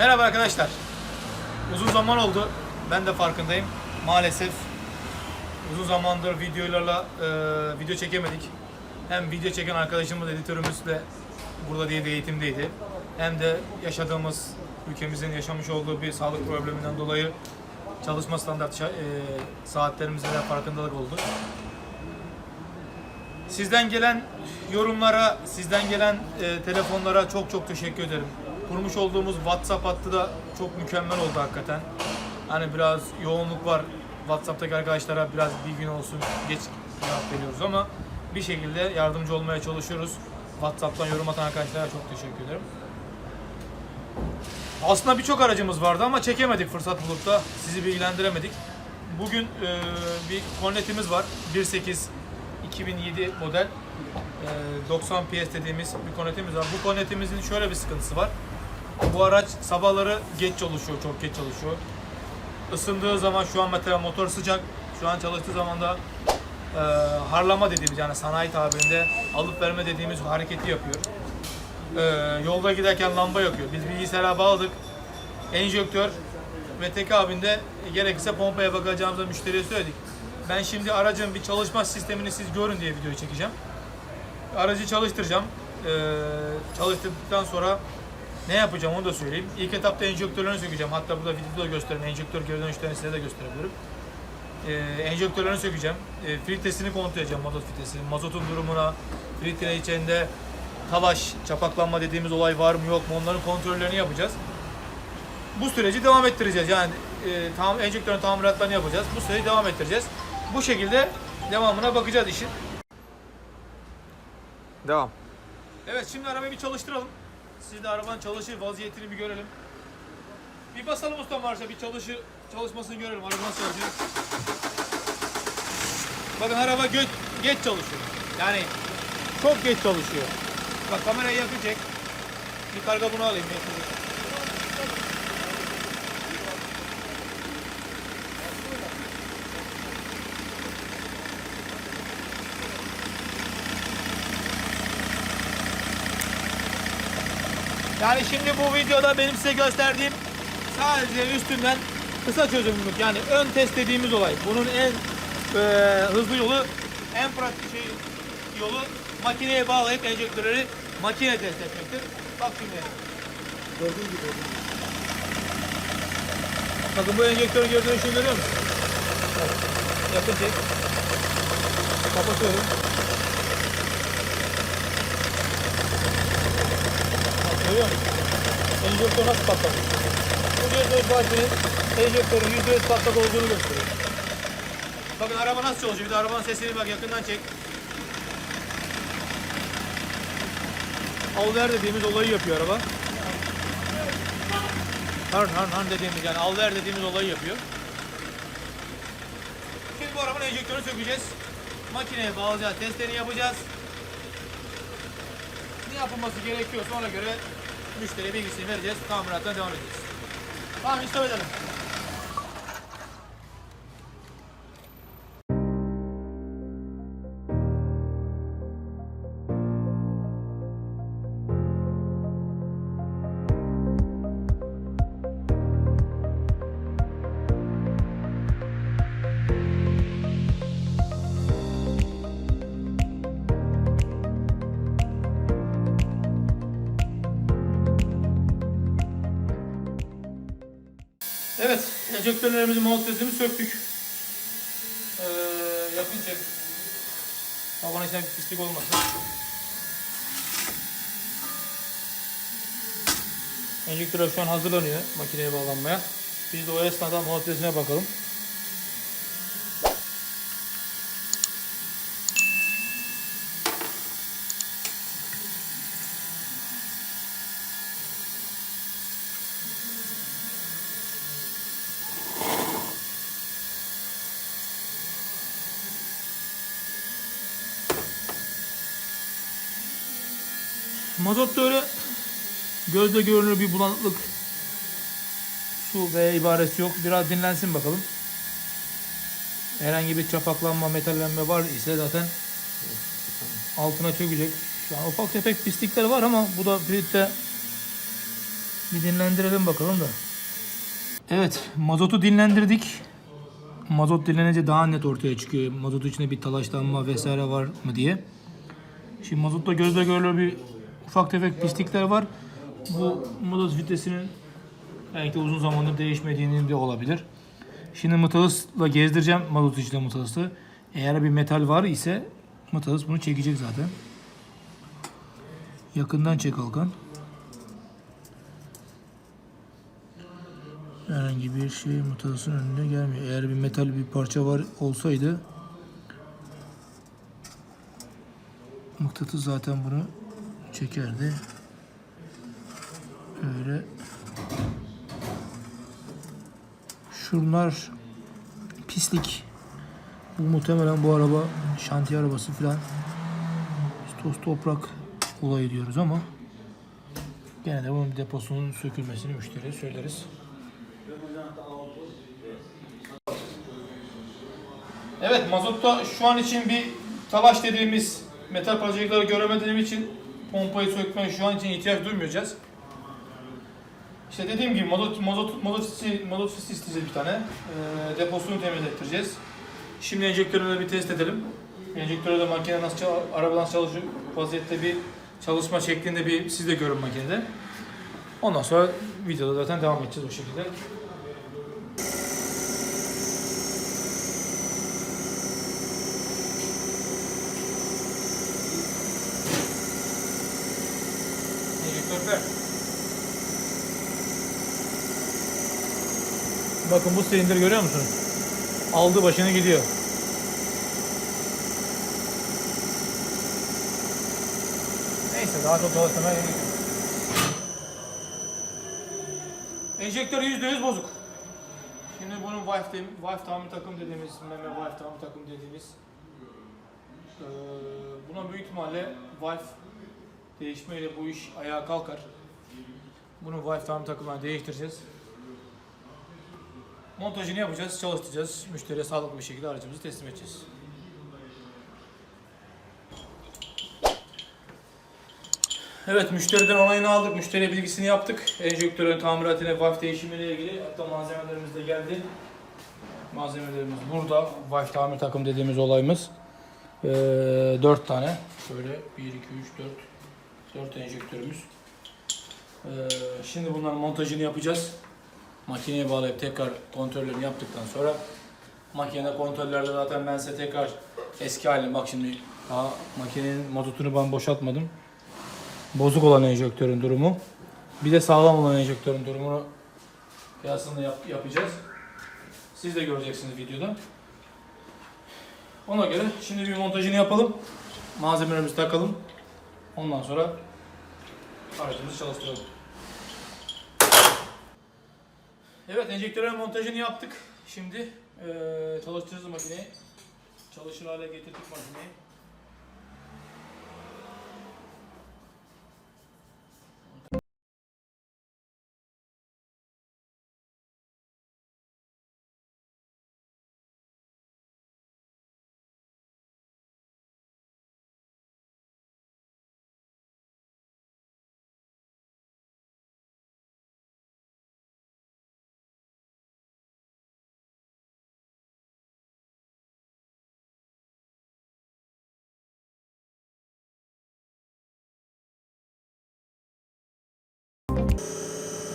Merhaba arkadaşlar. Uzun zaman oldu. Ben de farkındayım. Maalesef uzun zamandır videolarla e, video çekemedik. Hem video çeken arkadaşımız, editörümüz de burada diye de eğitimdeydi. Hem de yaşadığımız, ülkemizin yaşamış olduğu bir sağlık probleminden dolayı çalışma standart e, saatlerimizde de farkındalık oldu. Sizden gelen yorumlara, sizden gelen e, telefonlara çok çok teşekkür ederim. Kurmuş olduğumuz WhatsApp hattı da çok mükemmel oldu hakikaten. Hani biraz yoğunluk var. WhatsApp'taki arkadaşlara biraz bir gün olsun geç cevap veriyoruz ama bir şekilde yardımcı olmaya çalışıyoruz. WhatsApp'tan yorum atan arkadaşlara çok teşekkür ederim. Aslında birçok aracımız vardı ama çekemedik fırsat bulup da sizi bilgilendiremedik. Bugün e, bir kornetimiz var. 1.8 2007 model. e, 90 PS dediğimiz bir kornetimiz var. Bu kornetimizin şöyle bir sıkıntısı var. Bu araç sabahları geç çalışıyor, çok geç çalışıyor. Isındığı zaman şu an mesela motor sıcak. Şu an çalıştığı zaman da e, harlama dediğimiz yani sanayi tabirinde alıp verme dediğimiz hareketi yapıyor. E, yolda giderken lamba yakıyor. Biz bilgisayara bağladık. Enjektör ve tek abinde gerekirse pompaya bakacağımızda müşteriye söyledik. Ben şimdi aracın bir çalışma sistemini siz görün diye videoyu çekeceğim. Aracı çalıştıracağım. E, çalıştırdıktan sonra ne yapacağım onu da söyleyeyim. İlk etapta enjektörlerini sökeceğim. Hatta burada videoda da göstereyim. Enjektör geri dönüşlerini size de gösterebilirim. Ee, enjektörlerini sökeceğim. Ee, filtresini kontrol edeceğim mazot filtresini. Mazotun durumuna, filtre içinde talaş, çapaklanma dediğimiz olay var mı yok mu onların kontrollerini yapacağız. Bu süreci devam ettireceğiz. Yani e, tam enjektörün tamiratlarını yapacağız. Bu süreci devam ettireceğiz. Bu şekilde devamına bakacağız işin. Devam. Evet şimdi arabayı bir çalıştıralım. Siz de arabanın çalışır vaziyetini bir görelim. Bir basalım usta marşa bir çalışı çalışmasını görelim. Araba nasıl çalışıyor. Bakın araba geç, geç çalışıyor. Yani çok geç çalışıyor. Bak kamerayı yakın çek. Bir karga bunu alayım. yakın. Yani şimdi bu videoda benim size gösterdiğim sadece üstünden kısa çözümlülük yani ön test dediğimiz olay. Bunun en e, hızlı yolu, en pratik şey yolu makineye bağlayıp enjektörleri makine test etmektir. Bak şimdi. Gördüğün gibi. Bakın bu enjektörü gördüğünüz şey görüyor musun? Bak, Yakın çek. Kapatıyorum. Görüyor musun? Enjektör nasıl patladı? Bu göz başının enjektörün %100 patlak olduğunu gösteriyor. Bakın araba nasıl çalışıyor? Bir de arabanın sesini bak yakından çek. Al ver dediğimiz olayı yapıyor araba. Harn harn harn dediğimiz yani al ver dediğimiz olayı yapıyor. Şimdi bu arabanın enjektörünü sökeceğiz. Makineye bağlayacağız, testlerini yapacağız. Ne yapılması gerekiyorsa ona göre müşteriye bilgisini vereceğiz. Tamirattan devam edeceğiz. Tamam istop. Enjektörlerimizi, monotezimizi söktük. Ee, yakın çek. İçine bir pislik olmasın. Enjektörler şu an hazırlanıyor makineye bağlanmaya. Biz de o esnada monotezine bakalım. Mazotta öyle gözle görünür bir bulanıklık su ve ibaresi yok. Biraz dinlensin bakalım. Herhangi bir çapaklanma, metallenme var ise zaten altına çökecek. Şu an ufak tefek pislikler var ama bu da filtre Bir dinlendirelim bakalım da. Evet, mazotu dinlendirdik. Mazot dinlenince daha net ortaya çıkıyor. Mazot içinde bir talaşlanma vesaire var mı diye. Şimdi mazotta gözle görülür bir ufak tefek pislikler var. Bu mazot vitesinin belki de uzun zamandır değişmediğinin de olabilir. Şimdi mıtalısla gezdireceğim mazot içinde mıtalısı. Eğer bir metal var ise mıtalıs bunu çekecek zaten. Yakından çek Alkan. Herhangi bir şey mıtalısın önüne gelmiyor. Eğer bir metal bir parça var olsaydı mıknatıs zaten bunu çekerdi. Öyle. Şunlar pislik. Bu muhtemelen bu araba şantiye arabası falan. Biz toz toprak olayı diyoruz ama gene de bunun deposunun sökülmesini müşteriye söyleriz. Evet mazotta şu an için bir talaş dediğimiz metal parçacıkları göremediğim için pompayı sökmeye şu an için ihtiyaç duymayacağız. İşte dediğim gibi mazot mazot mazot sisi, mazot sisi isteyeceğiz bir tane. Ee, deposunu temizlettireceğiz. Şimdi enjektörünü de bir test edelim. Enjektörü de makine nasıl araba nasıl çalışıyor vaziyette bir çalışma şeklinde bir siz de görün makinede. Ondan sonra videoda zaten devam edeceğiz o şekilde. Enjektör ver. Bakın bu silindir görüyor musunuz? Aldı başını gidiyor. Neyse daha çok dolaşmaya gerek yok. Enjektörü %100 bozuk. Şimdi bunun wife, wife tamir takım dediğimiz, meme wife tamir takım dediğimiz eee, buna büyük ihtimalle wife değişmeyle bu iş ayağa kalkar. Bunu wife tamir takımına değiştireceğiz. Montajını yapacağız, çalıştıracağız. Müşteriye sağlıklı bir şekilde aracımızı teslim edeceğiz. Evet, müşteriden onayını aldık, müşteriye bilgisini yaptık. Enjektörün tamiratıyla valve değişimiyle ilgili hatta malzemelerimiz de geldi. Malzemelerimiz burada. Valve tamir takım dediğimiz olayımız. Ee, 4 tane. Şöyle 1, 2, 3, 4. 4 enjektörümüz. Ee, şimdi bunların montajını yapacağız. Makineye bağlayıp tekrar kontrollerini yaptıktan sonra makinede kontrollerde zaten ben size tekrar eski halini bak şimdi daha makinenin mazotunu ben boşaltmadım. Bozuk olan enjektörün durumu. Bir de sağlam olan enjektörün durumunu kıyasını yap- yapacağız. Siz de göreceksiniz videoda. Ona göre şimdi bir montajını yapalım. Malzemelerimizi takalım. Ondan sonra aracımızı çalıştıralım. Evet enjektörün montajını yaptık. Şimdi eee çalıştırırız makineyi. Çalışır hale getirdik makineyi.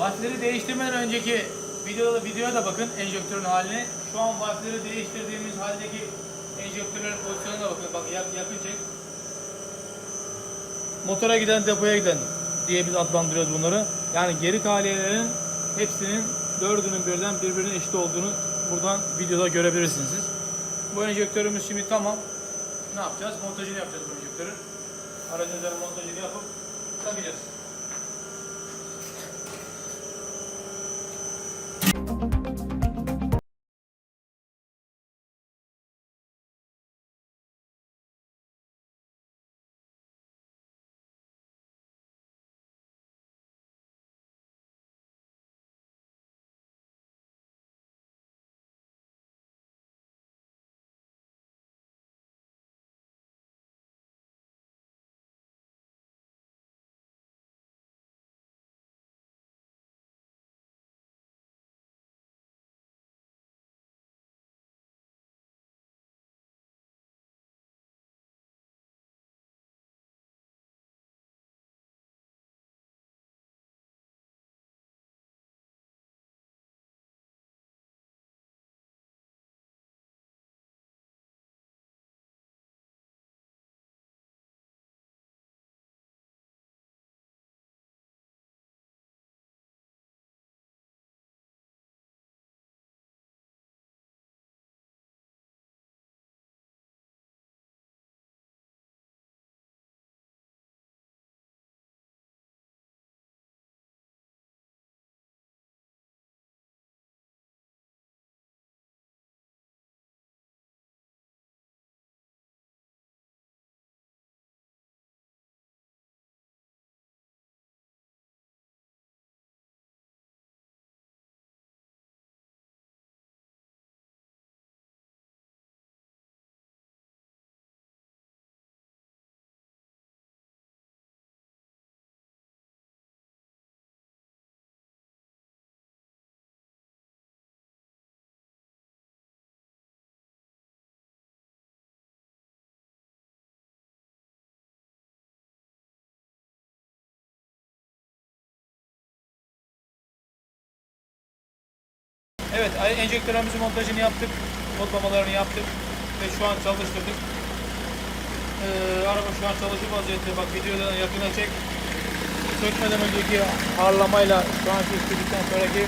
Valfleri değiştirmeden önceki videoda videoya da bakın enjektörün haline. Şu an valfleri değiştirdiğimiz haldeki enjektörlerin pozisyonuna bakın. Bak yak, yakın. Motora giden depoya giden diye biz adlandırıyoruz bunları. Yani geri tahliyelerin hepsinin dördünün birden birbirine eşit olduğunu buradan videoda görebilirsiniz siz. Bu enjektörümüz şimdi tamam. Ne yapacağız? Montajını yapacağız bu enjektörün. Aracın üzerine montajını yapıp takacağız. Evet, enjektörümüzün montajını yaptık. Kodlamalarını yaptık. Ve şu an çalıştırdık. Ee, araba şu an çalışır vaziyette. Bak videodan yakına çek. Sökmeden önceki harlamayla şu an çektikten sonraki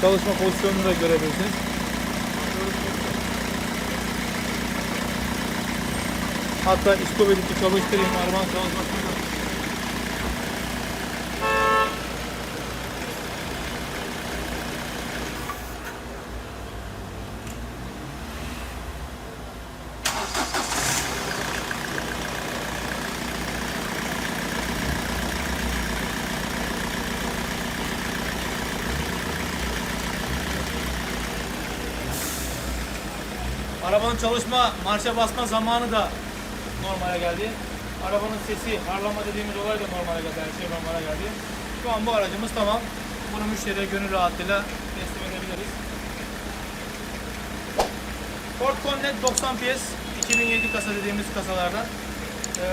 çalışma pozisyonunu da görebilirsiniz. Hatta iskobelikli çalıştırayım arabanın çalışmasını da. Arabanın çalışma, marşa basma zamanı da normale geldi. Arabanın sesi, harlama dediğimiz olay da normale geldi. Her şey normale geldi. Şu an bu aracımız tamam. Bunu müşteriye gönül rahatlığıyla teslim edebiliriz. Ford Connect 90 PS 2007 kasa dediğimiz kasalardan. Ee,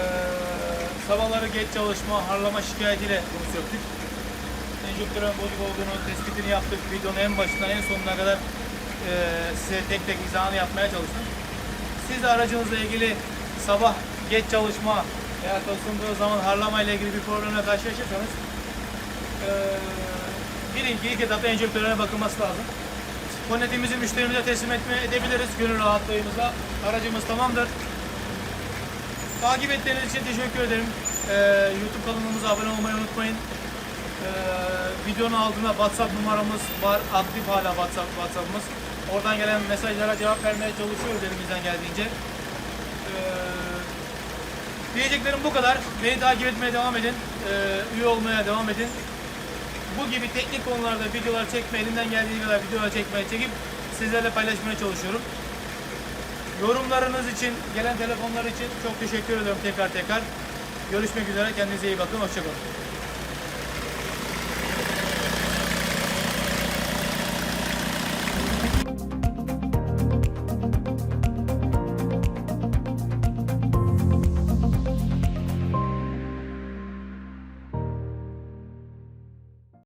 sabahları geç çalışma, harlama şikayetiyle bunu söktük. Enjektörün bozuk olduğunu tespitini yaptık. Videonun en başından en sonuna kadar e, size tek tek izahını yapmaya çalıştım. Siz de aracınızla ilgili sabah geç çalışma veya ısındığı zaman harlama ile ilgili bir problemle karşılaşırsanız e, bilin ki ilk etapta enjektörüne bakılması lazım. Konnetimizi müşterimize teslim etme, edebiliriz gönül rahatlığımızla. Aracımız tamamdır. Takip ettiğiniz için teşekkür ederim. Ee, YouTube kanalımıza abone olmayı unutmayın. Ee, videonun altında WhatsApp numaramız var. Aktif hala WhatsApp WhatsApp'ımız. Oradan gelen mesajlara cevap vermeye çalışıyoruz elimizden geldiğince. Ee, diyeceklerim bu kadar. Beni takip etmeye devam edin. Ee, üye olmaya devam edin. Bu gibi teknik konularda videolar çekme, elimden geldiği kadar videolar çekmeye, çekip sizlerle paylaşmaya çalışıyorum. Yorumlarınız için, gelen telefonlar için çok teşekkür ederim tekrar tekrar. Görüşmek üzere, kendinize iyi bakın, hoşçakalın.